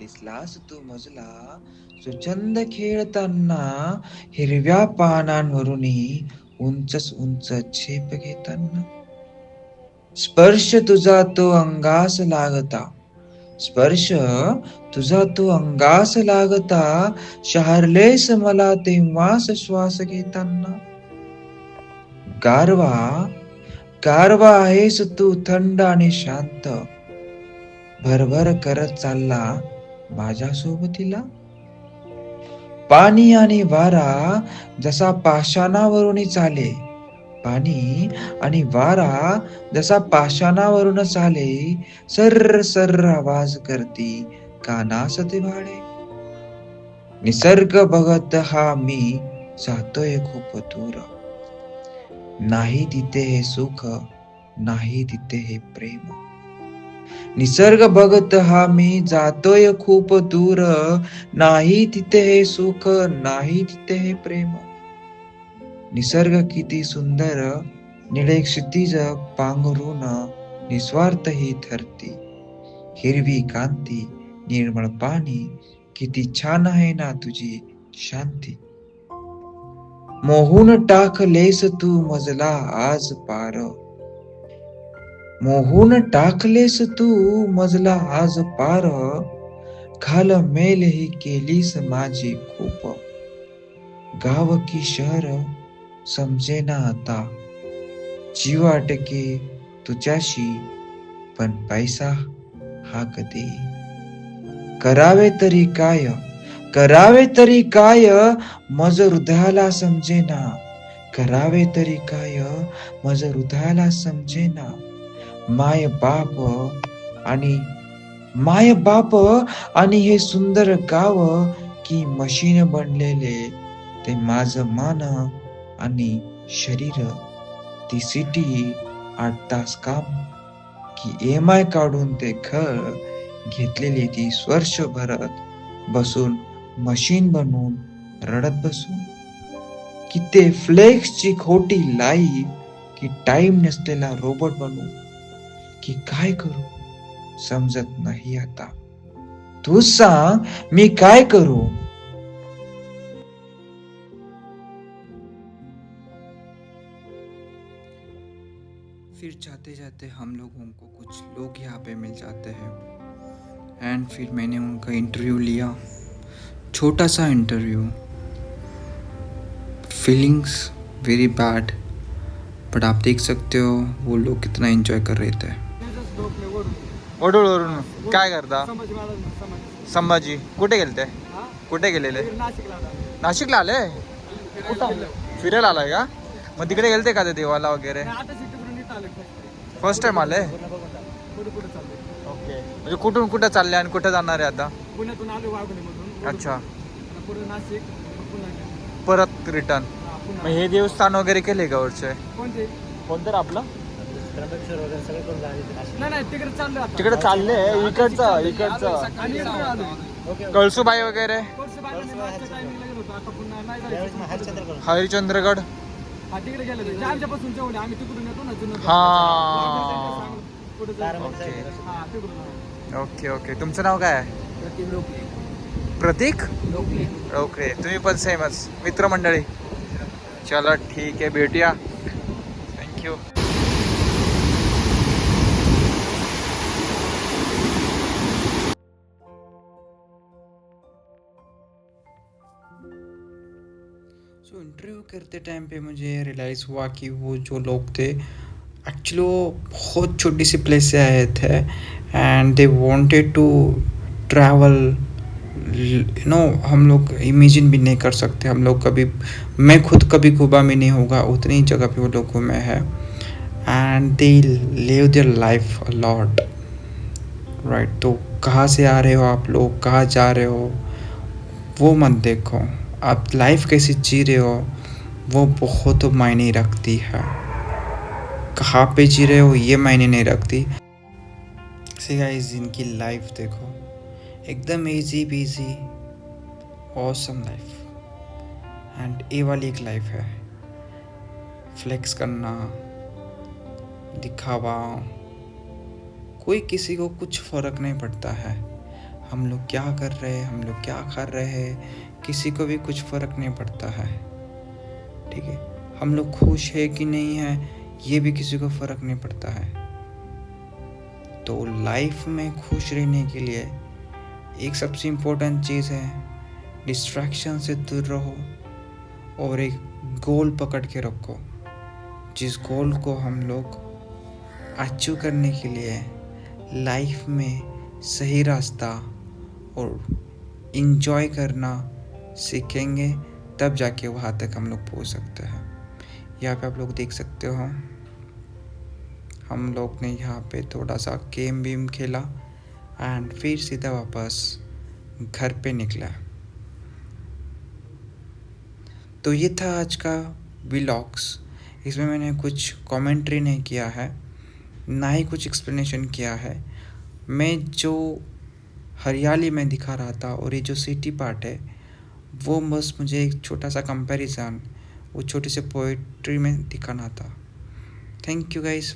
दिसलास तू मजला सुचंद खेळताना हिरव्या पानांवरून उंचच उंच झेप घेताना. स्पर्श तुझा तो अंगास लागता स्पर्श तुझा तो अंगास लागता शहरलेस मला तेव्हाच श्वास घेताना. गारवा कारवा आहेस तू थंड आणि शांत. भरभर करत चालला माझ्या सोबतीला पाणी आणि वारा जसा पाषाणावरून चाले. पाणी आणि वारा जसा पाषाणावरून चाले. सर्र सर्र आवाज करती कानास ते भाडे. निसर्ग बघत हा मी जातोय खूप दूर. नाही तिथे हे सुख नाही तिथे हे प्रेम. निसर्ग बघत हा मी जातोय खूप दूर. नाही तिथे हे सुख नाही तिथे हे प्रेम. निसर्ग किती सुंदर निळे क्षितिज पांघरून निस्वार्थ ही धरती. हिरवी कांती निर्मळ पाणी किती छान आहे ना तुझी शांती. मोहून टाकलेस तू मजला आज पार. मोहून टाकलेस तू मजला आज पार. खाल मेल ही केलीस माझी खूप. गाव की शहर समजेना आता. जीव अटके तुझ्याशी पण पैसा हा कधी करावे तरी काय? करावे तरी काय मज हृदयाला समजेना. करावे तरी काय मज हृदयाला समजेना. माय बाप आणि माय बाप आणि हे सुंदर गाव की मशीन बनलेले ते माझ मान आणि शरीर. ती सिटी आठ तास काम की एम आय काढून ते घर घेतलेली ती स्वर्श भरत बसून मशीन बनवून रडत बसून की ते फ्लेक्सची खोटी लाईफ की टाइम नसलेला रोबोट बनवू की काय करू समजत नाही आता। तू सांग मी काय करू? फिर जाते जाते हम लोगों को कुछ लोग यहाँ पे मिल जाते हैं। एंड फिर मैंने उनका इंटरव्यू लिया। छोटा सा interview feelings very bad but आप देख सकते हो वो लोग कितना एंजॉय कर रहे थे. काय करता? संभाजी कुठे गेलते? कुठे गेलेले? नाशिकला आले? फिरायला आलाय का? मग तिकडे गेलते का ते देवाला वगैरे? फ़र्स्ट टाइम आले? ओके म्हणजे कुठून कुठं चालले आणि कुठं जाणार आहे आता? पुण्यातून आलो अच्छा. पुढे नाशिक पुन्हा इकडे. परत रिटर्न हा. मग हे देवस्थान वगैरे केले का वरचे? कोणते? कोणतं आपलं? नाही नाही तिकडे चाललो आता. तिकडे चालले इकडचं इकडचं. आणि इकडे आलो कळसुबाई वगैरे? कोर्स बागाने मागच्या टायमिंगला गेलो होतो. आता पुन्हा नाही जायचं. हरिश्चंद्रगड. हा तिकडे गेलो होतो. जे आमच्यापासून जेवढे आम्ही तिकडून येतो ना जुनं हा. पुढे हा तिकडून ओके ओके. तुमचं नाव काय आहे? प्रतीक? ओके, तुम्ही पण सेमच मित्रमंडळी. चला, ठीक आहे, भेटूया. थँक्यू सो इंटरव्यू करते टाइम पे मुझे रियलाइज़ हुआ कि वो जो लोग थे एक्चुअली वो बहुत छोटी सी प्लेस से आए थे and they wanted to travel you know हम लोग इमेजिन भी नहीं कर सकते। हम लोग कभी, मैं खुद कभी घूमा में नहीं होगा, उतनी जगह पे वो लोग घूमे हैं। And they live their life lot right तो कहाँ से आ रहे हो आप लोग? कहाँ जा रहे हो? वो मत देखो। आप लाइफ कैसी जी रहे हो, वो बहुत मायने रखती है। कहाँ पे जी रहे हो, ये मायने नहीं रखती। से गाइस इनकी लाइफ देखो। एकदम easy busy awesome life and ये वाली एक लाइफ है। फ्लेक्स करना, दिखावा। कोई किसी को कुछ फ़र्क नहीं पड़ता है। हम लोग क्या कर रहे हैं, हम लोग क्या कर रहे हैं, किसी को भी कुछ फ़र्क नहीं पड़ता है। ठीक है? हम लोग खुश है कि नहीं है, ये भी किसी को फ़र्क नहीं पड़ता है। तो लाइफ में खुश रहने के लिए एक सबसे इम्पोर्टेंट चीज़ है डिस्ट्रैक्शन से दूर रहो और एक गोल पकड़ के रखो। जिस गोल को हम लोग अचीव करने के लिए लाइफ में सही रास्ता और इन्जॉय करना सीखेंगे, तब जाके वहाँ तक हम लोग पहुँच सकते हैं। यहाँ पे आप लोग देख सकते हो, हम लोग ने यहाँ पे थोड़ा सा गेम वेम खेला। एंड फिर सीधा वापस घर पे निकला। तो ये था आज का व्लॉग्स इसमें मैंने कुछ कमेंट्री नहीं किया है, ना ही कुछ एक्सप्लेनेशन किया है। मैं जो हरियाली में दिखा रहा था और ये जो सिटी पार्ट है, वो बस मुझे एक छोटा सा कंपैरिजन वो छोटी से पोइट्री में दिखाना था। Thank you guys